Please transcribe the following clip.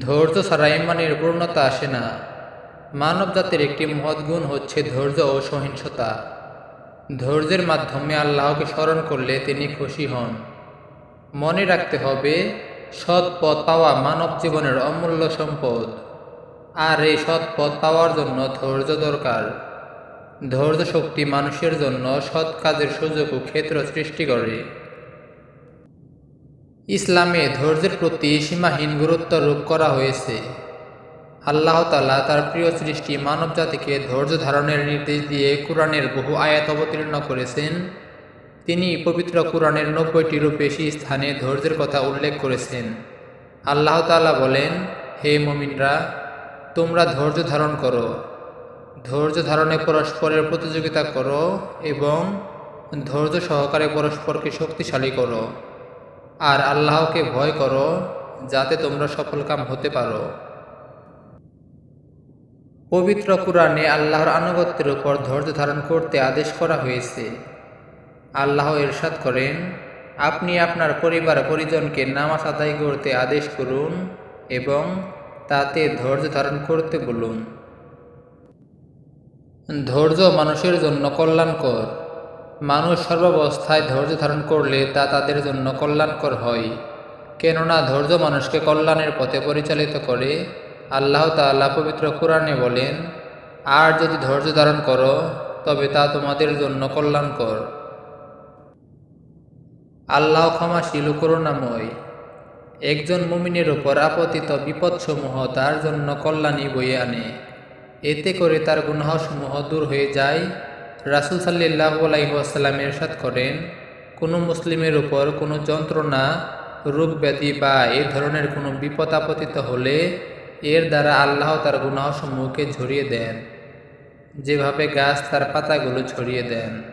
ধৈর্য ছাড়া ইমানের পূর্ণতা আসে না। মানব জাতির একটি মহৎ গুণ হচ্ছে ধৈর্য ও সহিংসতা। ধৈর্যের মাধ্যমে আল্লাহকে স্মরণ করলে তিনি খুশি হন। মনে রাখতে হবে, সৎ পথ পাওয়া মানব জীবনের অমূল্য সম্পদ। আর এই সৎ পথ পাওয়ার জন্য ধৈর্য দরকার। ধৈর্য শক্তি মানুষের জন্য সৎ কাজের সুযোগ ও ক্ষেত্র সৃষ্টি করে। ইসলামে ধৈর্যের প্রতি সীমাহীন গুরুত্ব আরোপ করা হয়েছে। আল্লাহ তালা তার প্রিয় সৃষ্টি মানব জাতিকে ধৈর্য ধারণের নির্দেশ দিয়ে কোরআনের বহু আয়াত অবতীর্ণ করেছেন। তিনি পবিত্র কোরআনের নব্বইটিরও বেশি স্থানে ধৈর্যের কথা উল্লেখ করেছেন। আল্লাহ তালা বলেন, হে মমিনরা, তোমরা ধৈর্য ধারণ করো। ধৈর্য ধারণে পরস্পরের প্রতিযোগিতা করো এবং ধৈর্য সহকারে পরস্পরকে শক্তিশালী করো। আর আল্লাহকে ভয় করো যাতে তোমরা সফলকাম হতে পারো। পবিত্র কোরআনে আল্লাহর আনুগত্যের উপর ধৈর্য ধারণ করতে আদেশ করা হয়েছে। আল্লাহ এরশাদ করেন, আপনি আপনার পরিবার পরিজনকে নামাজ আদায় করতে আদেশ করুন এবং তাতে ধৈর্য ধারণ করতে বলুন। ধৈর্য মানুষের জন্য কল্যাণকর। মানুষ সর্বাবস্থায় ধৈর্য ধারণ করলে তা তাদের জন্য কল্যাণকর হয়। কেননা ধৈর্য মানুষকে কল্যাণের পথে পরিচালিত করে। আল্লাহ তাআলা পবিত্র কোরআনে বলেন, আর যদি ধৈর্য ধারণ করো, তবে তা তোমাদের জন্য কল্যাণকর। আল্লাহ ক্ষমাশীল করুণাময়। একজন মুমিনের উপর আপতিত বিপদসমূহ তার জন্য কল্যাণী বয়ে আনে। এতে করে তার গুনাহসমূহ দূর হয়ে যায় রাসুল সাল্লাহ আলাইসাল্লাম এরশাদ করেন, কোনো মুসলিমের উপর কোনো যন্ত্রণা, রোগ ব্যাধি বা এ ধরনের কোনো বিপদ আপতিত হলে এর দ্বারা আল্লাহ তার গুনাহসমূহকে ঝরিয়ে দেন। যেভাবে গাছ তার পাতাগুলো ছড়িয়ে দেন।